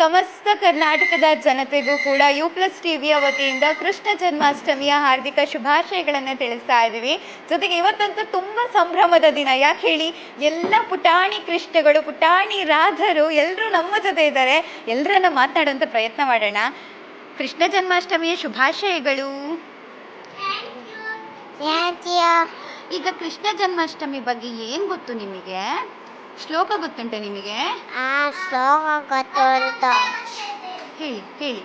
ಸಮಸ್ತ ಕರ್ನಾಟಕದ ಜನತೆಗೂ ಕೂಡ ಯು ಪ್ಲಸ್ ಟಿವಿಯ ವತಿಯಿಂದ ಕೃಷ್ಣ ಜನ್ಮಾಷ್ಟಮಿಯ ಹಾರ್ದಿಕ ಶುಭಾಶಯಗಳನ್ನು ತಿಳಿಸ್ತಾ ಇದ್ದೀವಿ. ಜೊತೆಗೆ ಇವತ್ತಂತೂ ತುಂಬ ಸಂಭ್ರಮದ ದಿನ. ಯಾಕೆ ಹೇಳಿ? ಎಲ್ಲ ಪುಟಾಣಿ ಕೃಷ್ಣಗಳು ಪುಟಾಣಿ ರಾಧರು ಎಲ್ಲರೂ ನಮ್ಮ ಜೊತೆ ಇದ್ದಾರೆ. ಎಲ್ಲರನ್ನ ಮಾತನಾಡುವಂಥ ಪ್ರಯತ್ನ ಮಾಡೋಣ. ಕೃಷ್ಣ ಜನ್ಮಾಷ್ಟಮಿಯ ಶುಭಾಶಯಗಳು. ಈಗ ಕೃಷ್ಣ ಜನ್ಮಾಷ್ಟಮಿ ಬಗ್ಗೆ ಏನು ಗೊತ್ತು ನಿಮಗೆ? ಶ್ಲೋಕ ಗೊತ್ತುಂಟ ನಿಮಗೆ? ಆ ಶ್ಲೋಕ ಗೊತ್ತುಂಟು. ಹೇಳಿ ಹೇಳಿ.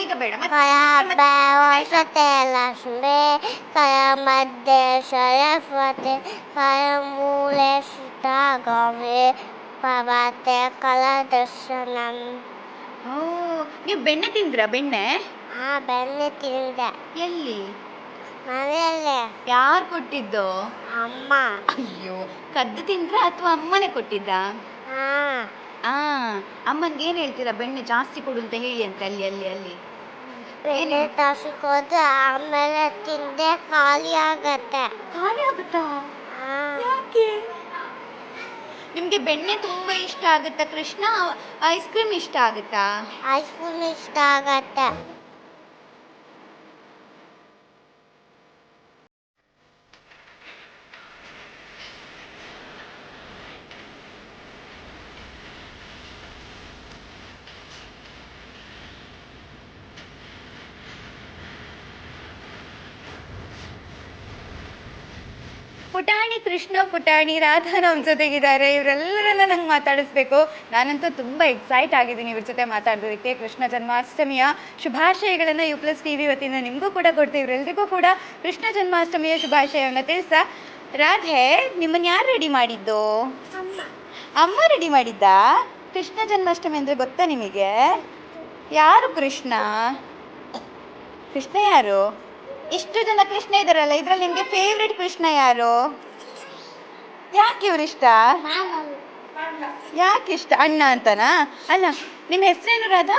ಈಗ ಬೇಡ. ಲಕ್ಷ್ಮಿ ಕಯ ಮಧ್ಯೆ ಸರಸ್ವತಿ ಕಯ ಮೂಲೆ ಸುತ ಗೌರಿ ಪವತೆ ಕಲದರ್ಶನಂ ಓ ನೀವು ಬೆಣ್ಣೆ ತಿಂದ್ರಾ ಬೆಣ್ಣೆ? ಆ ಬೆಣ್ಣೆ ತಿಂದೆ. ಎಲ್ಲಿ? ಮನೆಯಲ್ಲಿ. ಯಾರು ಕೊಟ್ಟಿದ್ದು? ಅಮ್ಮ. ಅಯ್ಯೋ ಕದ್ದು ತಿಂದ್ರ ಅಥವಾ ಅಮ್ಮನೇ ಕೊಟ್ಟಿದ್ದ? ಹಾ. ಆ ಅಮ್ಮನ್ಗೆ ಏನು ಹೇಳ್ತೀರಾ? ಬೆಣ್ಣೆ ಜಾಸ್ತಿ ಕೊಡು ಅಂತ ಹೇಳಿ ಅಂತ ಅಲ್ಲಿ ಅಲ್ಲಿ ಅಲ್ಲಿ. ಬೆಣ್ಣೆ ತರಿಸ್ಕೊಂಡು ಆಮೇಲೆ ತಿಂದೆ ಖಾಲಿ ಆಗತ್ತೆ. ಖಾಲಿ ಆಗುತ್ತಾ? ಹಾ. ಯಾಕೆ? ನಿಮ್ಗೆ ಬೆಣ್ಣೆ ತುಂಬಾ ಇಷ್ಟ ಆಗುತ್ತಾ ಕೃಷ್ಣ? ಐಸ್ ಕ್ರೀಮ್ ಇಷ್ಟ ಆಗುತ್ತಾ? ಐಸ್ ಕ್ರೀಮ್ ಇಷ್ಟ ಆಗತ್ತೆ. ಪುಟಾಣಿ ಕೃಷ್ಣ ಪುಟಾಣಿ ರಾಧಾ ನಮ್ಮ ಜೊತೆಗಿದ್ದಾರೆ. ಇವರೆಲ್ಲರನ್ನ ನಂಗೆ ಮಾತಾಡಿಸ್ಬೇಕು. ನಾನಂತೂ ತುಂಬ ಎಕ್ಸೈಟ್ ಆಗಿದ್ದೀನಿ ಇವ್ರ ಜೊತೆ ಮಾತಾಡೋದಕ್ಕೆ ಕೃಷ್ಣ ಜನ್ಮಾಷ್ಟಮಿಯ ಶುಭಾಶಯಗಳನ್ನು ಯು ಪ್ಲಸ್ ಟಿ ವಿ ವತಿಯಿಂದ ನಿಮಗೂ ಕೂಡ ಕೊಡ್ತೀವಿ. ಇವರೆಲ್ಲರಿಗೂ ಕೂಡ ಕೃಷ್ಣ ಜನ್ಮಾಷ್ಟಮಿಯ ಶುಭಾಶಯವನ್ನು ತಿಳಿಸ ರಾಧೆ ನಿಮ್ಮನ್ನು ಯಾರು ರೆಡಿ ಮಾಡಿದ್ದು? ಅಮ್ಮ. ರೆಡಿ ಮಾಡಿದ್ದ? ಕೃಷ್ಣ ಜನ್ಮಾಷ್ಟಮಿ ಅಂದರೆ ಗೊತ್ತಾ ನಿಮಗೆ? ಯಾರು ಕೃಷ್ಣ? ಕೃಷ್ಣ ಯಾರು? ಇಷ್ಟು ಜನ ಕೃಷ್ಣ ಇದಾರಲ್ಲ ಇದ್ರಲ್ಲಿ ನಿಮ್ಗೆ ಫೇವ್ರೆಟ್ ಕೃಷ್ಣ ಯಾರು? ಯಾಕೆ ಇವ್ರು ಇಷ್ಟ ಯಾಕೆ ಇಷ್ಟ? ಅಣ್ಣ ಅಂತನಾ? ಅಲ್ಲ ನಿಮ್ಮ ಹೆಸರೇನು ರಾಧಾ?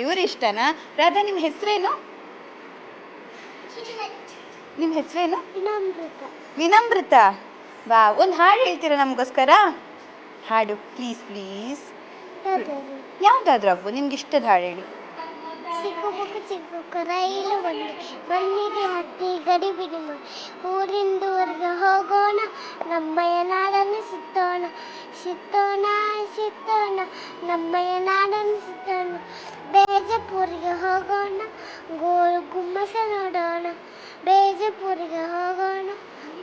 ಇವ್ರು ಇಷ್ಟನಾ ರಾಧಾ ನಿಮ್ಮ ಹೆಸರೇನು? ನಿಮ್ಮ ಹೆಸರೇನು? ವಿನಮ್ರತ. ಬಾ ಒಂದು ಹಾಡು ಹೇಳ್ತೀರಾ ನಮಗೋಸ್ಕರ? ಹಾಡು ಪ್ಲೀಸ್ ಪ್ಲೀಸ್ ಯಾವ್ದಾದ್ರು. ಅಬ್ಬು ನಿಮ್ಗೆ ಇಷ್ಟದ ಹಾಡು ಹೇಳಿ. ಚಿಕ್ಕ ಚಿಕ್ಕ ರೈಲು ಬಂದು ಬನ್ನಿಗೆ ಹತ್ತಿ ಗಡಿ ಬಿಡಿ ಮಾಡಿ ಊರಿಂದ ಊರಿಗೆ ಹೋಗೋಣ ನಮ್ಮಯ್ಯ ನಾಡನ್ನು ಸುತ್ತೋಣ ಸುತ್ತೋಣ ಸುತ್ತೋಣ ನಮ್ಮಯ್ಯ ನಾಡನ್ನು ಸುತ್ತೋಣ ಬೇಜಪುರಿಗೆ ಹೋಗೋಣ ಗೋಲ್ ಗುಮ್ಮಸ ನೋಡೋಣ ಬೇಜಪುರಿಗೆ ಹೋಗೋಣ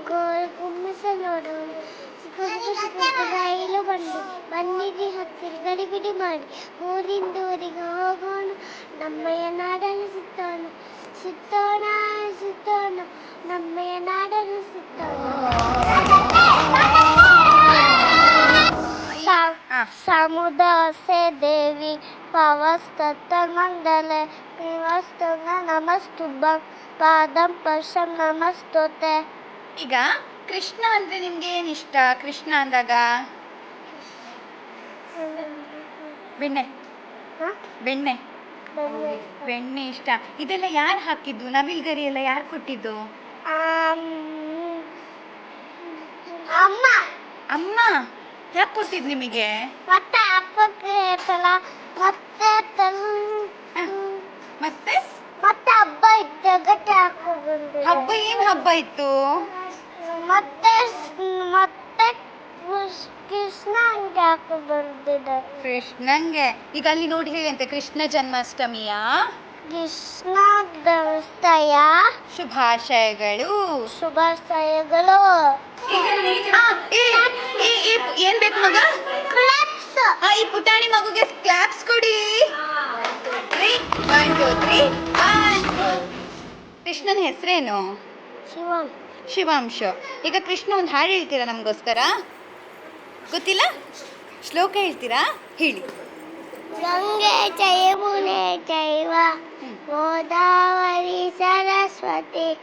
ಗೋಲ್ ಗುಮ್ಮಸ ನೋಡೋಣ ಚಿಕ್ಕ ಚಿಕ್ಕ ರೈಲು ಹತ್ತಿರ ಬಿಡಿ ಮಾಡಿ. ಊರಿಂದ ಊರಿಗೆ ಹೋಗೋಣ. ನಮ್ಮಯ್ಯ ನಾಡನ್ನು ಸುತ್ತೋಣ. ಸುತ್ತೋಣ ಸುತ್ತೋಣ. ನಮ್ಮಯ್ಯ ನಾಡನ್ನು ಸುತ್ತೋಣ. ಸಮುದಾಸೆ ದೇವಿ ಪವಸ್ತಂಗಂದಲೆ ನಿವಸ್ತಂಗ ನಮಸ್ತುಬ್ಬ ಪಾದಂ ಪಶ ನಮಸ್ತುತೆ. ಈಗ ಕೃಷ್ಣ ಅಂದ್ರೆ ನಿಮ್ಗೆ ಏನಿಷ್ಟ? ಇಷ್ಟ ಕೃಷ್ಣ ಅಂದಾಗ? ಬೆಣ್ಣೆ. ಬೆಣ್ಣೆ. ಬೆಣ್ಣೆ. ಇಷ್ಟ. ಇದೆಲ್ಲ ಯಾರು ಹಾಕಿದ್ದು? ನವಿಲ್ಗರಿ ಎಲ್ಲ ಯಾರು ಕೊಟ್ಟಿದ್ದು? ಅಮ್ಮ. ಅಮ್ಮ? ಯಾಕೆ ಕೊಟ್ಟಿದ್ದು ನಿಮಗೆ? ಮತ್ತೆ ಹಬ್ಬಕ್ಕೆ ಇರ್ತಲ್ಲ ಮತ್ತೆ ಮತ್ತೆ? ಮತ್ತೆ ಹಬ್ಬ ಇತ್ತು ಗಟ್ಟಿ ಹಬ್ಬ ಏನ್ ಹಬ್ಬ ಇತ್ತು? ಮತ್ತೆ ಸ್- ಮತ್ತೆ ಕೃಷ್- ಕೃಷ್ಣ ಹಂಗೆ ಹಾಕೋ ಬಂದಿದೆ ಕೃಷ್ಣಂಗೆ ಈಗ ಅಲ್ಲಿ ನೋಡಿ ಹೇಳಂತೆ ಕೃಷ್ಣ ಜನ್ಮಾಷ್ಟಮಿಯ ಕೃಷ್ಣ ದೇವಸ್ಥಾಯ. ಶುಭಾಶಯಗಳು. ಶುಭಾಶಯಗಳು. ಏನ್ ಬೇಕು ಮಗ? ಕ್ಲಾಪ್ಸ್ ಆ, ಈ ಪುಟಾಣಿ ಮಗುಗೆ ಕ್ಲಾಪ್ಸ್ ಕೊಡಿ. ಕೃಷ್ಣನ ಹೆಸರೇನು? ಶಿವಾಂಶ್ ಶಿವಾಂಶ. ಈಗ ಕೃಷ್ಣ ಒಂದು ಹಾಡು ಹೇಳ್ತೀರಾ ನಮಗೋಸ್ಕರ? ಗೊತ್ತಿಲ್ಲ? ಶ್ಲೋಕ ಹೇಳ್ತೀರಾ? ಹೇಳಿ. ಗಂಗೆ ಜಯಮುನೆ ಜೈವ. ಗೋದಾವರಿ ಸರಸ್ವತಿ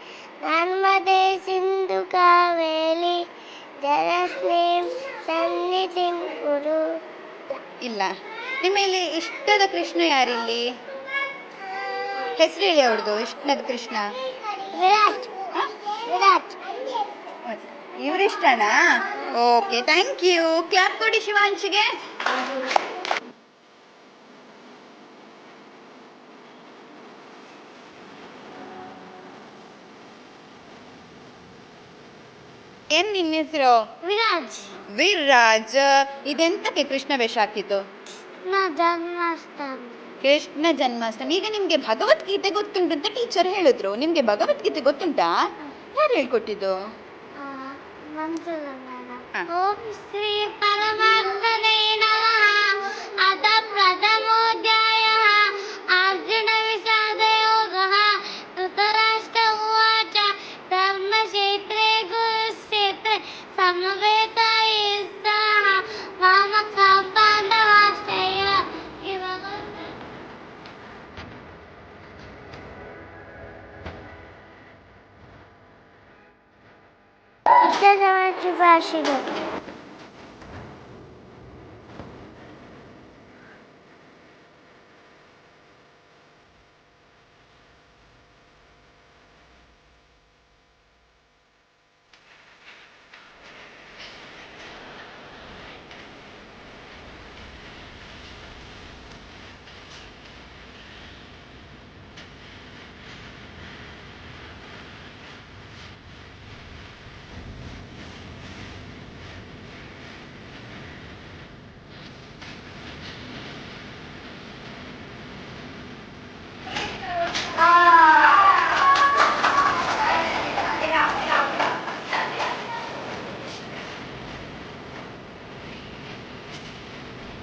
ನರ್ಮದೆ ಸಿಂಧು ಕಾವೇರಿ ಜಲಸ್ನೇಂ ಸನ್ನಿಧಿ ಗುರು ಇಲ್ಲ. ನಿಮ್ಮಲ್ಲಿ ಇಷ್ಟದ ಕೃಷ್ಣ ಯಾರಿಲ್ಲಿ? ಹೆಸರು ಹೇಳಿ ಅವ್ರದ್ದು ಇಷ್ಟದ ಕೃಷ್ಣ. ವಿರಾಟ್? ವಿರಾಟ್. ಇವ್ರಿಷ್ಟನಾ ಓಕೆ ಥ್ಯಾಂಕ್ ಯು ಕ್ಲಾಪ್ ಕೊಡಿ ಶಿವಾಂಶಿಗೆ. ಏನ್ ನಿನ್ನ ಹೆಸರು? ವಿರಾಜ್. ವಿರಾಜ್. ಇದೆಂತಕ್ಕೆ ಕೃಷ್ಣ ವೇಷ ಹಾಕಿತ್ತು ಕೃಷ್ಣ ಜನ್ಮಾಷ್ಟಮಿ. ಈಗ ನಿಮ್ಗೆ ಭಗವದ್ಗೀತೆ ಗೊತ್ತುಂಟು ಅಂತ ಟೀಚರ್ ಹೇಳಿದ್ರು. ನಿಮ್ಗೆ ಭಗವದ್ಗೀತೆ ಗೊತ್ತುಂಟಾ? ಯಾರು ಹೇಳ್ಕೊಟ್ಟಿದ್ದು? ఓం శ్రీ పరమాత్మనే నమః అత ప్రథమోధ్యాయ అర్జున విషాదయోగః ధృతరాష్ట్ర ఉవాచ ధర్మక్షేత్రే కురుక్షేత్రే సమవేత Çünkü her şey